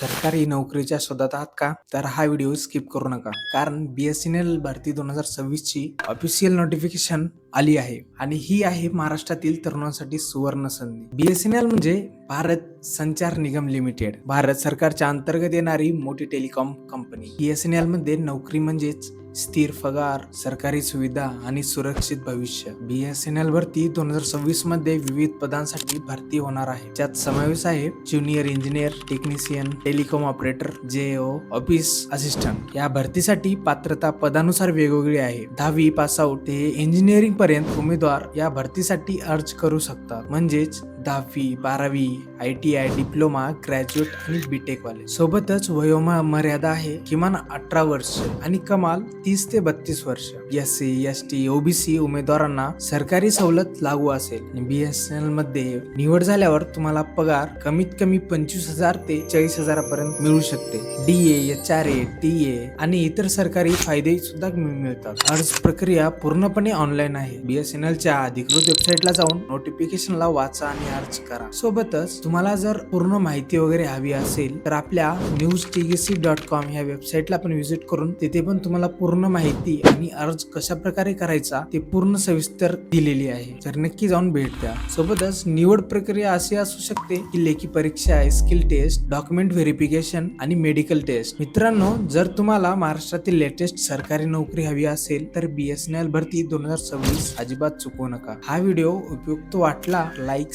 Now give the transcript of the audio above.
सरकारी नोकरीच्या शोधात आहात का? तर हा व्हिडिओ स्किप करू नका. कारण बी एस एन एल भरती दोन हजार सव्वीस ची ऑफिशियल नोटिफिकेशन आली आहे. आणि ही आहे महाराष्ट्रातील तरुणांसाठी सुवर्ण संधी. बी एस एन एल म्हणजे भारत संचार निगम लिमिटेड. भारत सरकारच्या अंतर्गत येणारी मोठी टेलिकॉम कंपनी. बी एस एनमध्ये नोकरी म्हणजेच स्थिर पगार सरकारी सुविधा आणि सुरक्षित भविष्य. बीएसएनएल भरती दोन हजार सव्वीसमध्ये विविध पदांसाठी भरती होणार आहे. ज्यात समावेश आहे junior engineer technician telecom operator J O office assistant. या भरतीसाठी पात्रता पदानुसार वेगवेगळी आहे. दहावी पास आउट ते इंजिनिअरिंग पर्यंत उमेदवार या भरतीसाठी अर्ज करू शकतात. म्हणजेच दहावी बारावी I T I diploma graduate आणि बीटेक वाले. सोबतच वयोमा मर्यादा आहे किमान अठरा वर्ष आणि कमाल तीस ते बत्तीस वर्ष. S C S T OBC उमेदवारांना सरकारी सवलत लागू असेल. बी एस एन एलमध्ये निवड झाल्यावर तुम्हाला पगार कमीत कमी पंचवीस हजार ते चाळीस हजारापर्यंत मिळू शकते. D H R A T A आणि इतर सरकारी फायदे सुद्धा मिळतात. अर्ज प्रक्रिया पूर्णपणे ऑनलाईन आहे. बीएसएनएल च्या अधिकृत वेबसाईटला जाऊन नोटिफिकेशनला वाचा आणि अर्ज करा. सोबतच तुम्हाला जर पूर्ण माहिती वगैरे हवी असेल तर आपल्या न्यूज टीगीसी डॉट कॉम ह्या वेबसाईटला पण व्हिजिट करून तिथे पण तुम्हाला पूर्ण माहिती आणि अर्ज कशा प्रकारे करायचा ते पूर्ण सविस्तर दिलेली आहे. तर नक्की जाऊन भेट द्या. सोबतच निवड प्रक्रिया अशी असू शकते की लेखी परीक्षा स्किल टेस्ट डॉक्युमेंट व्हेरिफिकेशन आणि मेडिकल टेस्ट मित्रांनो जर तुम्हाला महाराष्ट्रातील लेटेस्ट सरकारी नोकरी हवी असेल तर बीएसएनएल भरती दोन हजार सव्वीस अजिबात चुकवू नका. हा व्हिडिओ उपयुक्त वाटला लाईक